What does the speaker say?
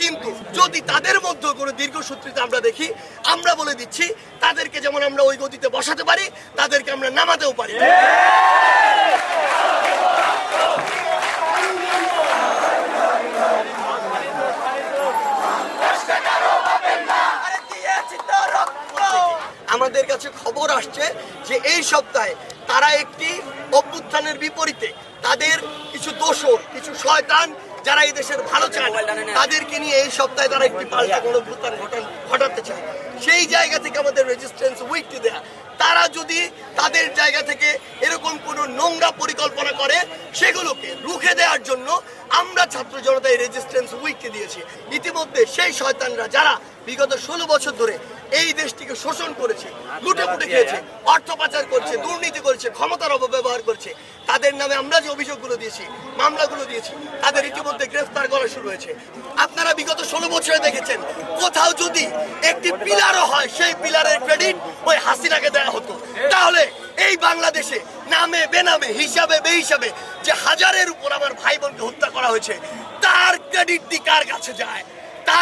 কিন্তু যদি তাদের মধ্যে কোনো দীর্ঘসূত্রিতা আমরা দেখি, আমরা বলে দিচ্ছি, তাদেরকে যেমন আমরা ওই গতিতে বসাতে পারি, তাদেরকে আমরা নামাতেও পারি। আমাদের কাছে খবর আসছে যে এই সপ্তাহে তারা একটি অভ্যুত্থানের বিপরীতে তাদের কিছু দোষর, কিছু শয়তান যারা এই দেশের ভালো চায় তাদেরকে নিয়ে এই সপ্তাহে তারা একটি পাল্টা গণভ্যুত্থান ঘটান ঘটাতে চায়। সেই জায়গা থেকে আমাদের রেজিস্ট্যান্স উইকটি দেয়া। তারা যদি তাদের জায়গা থেকে এরকম কোনো নোংরা পরিকল্পনা করে সেগুলোকে রুখে দেওয়ার জন্য ছাত্র জনতা এই রেজিস্ট্যান্স উইককে দিয়েছি। ইতিমধ্যে সেই শয়তানরা যারা বিগত ষোলো বছর ধরে এই দেশটিকে শোষণ করেছে লুটে পুটে খেয়েছে অর্থ পাচার করছে দুর্নীতি করেছে ক্ষমতার অপব্যবহার করছে তাদের নামে আমরা যে অভিযোগগুলো দিয়েছি মামলাগুলো দিয়েছি তাদের ইতিমধ্যে গ্রেফতার করা শুরু হয়েছে। আপনারা বিগত ষোলো বছরে দেখেছেন কোথাও যদি একটি পিলারও হয় সেই পিলারের ক্রেডিট ওই হাসিনাকে দেওয়া হতো। তাহলে এই বাংলাদেশে নামে বেনামে হিসাবে বেহিসাবে যে হাজারের উপর আমার ভাই বোনকে হত্যা করা হয়েছে। তার ক্রেডিট কার কাছে যায়?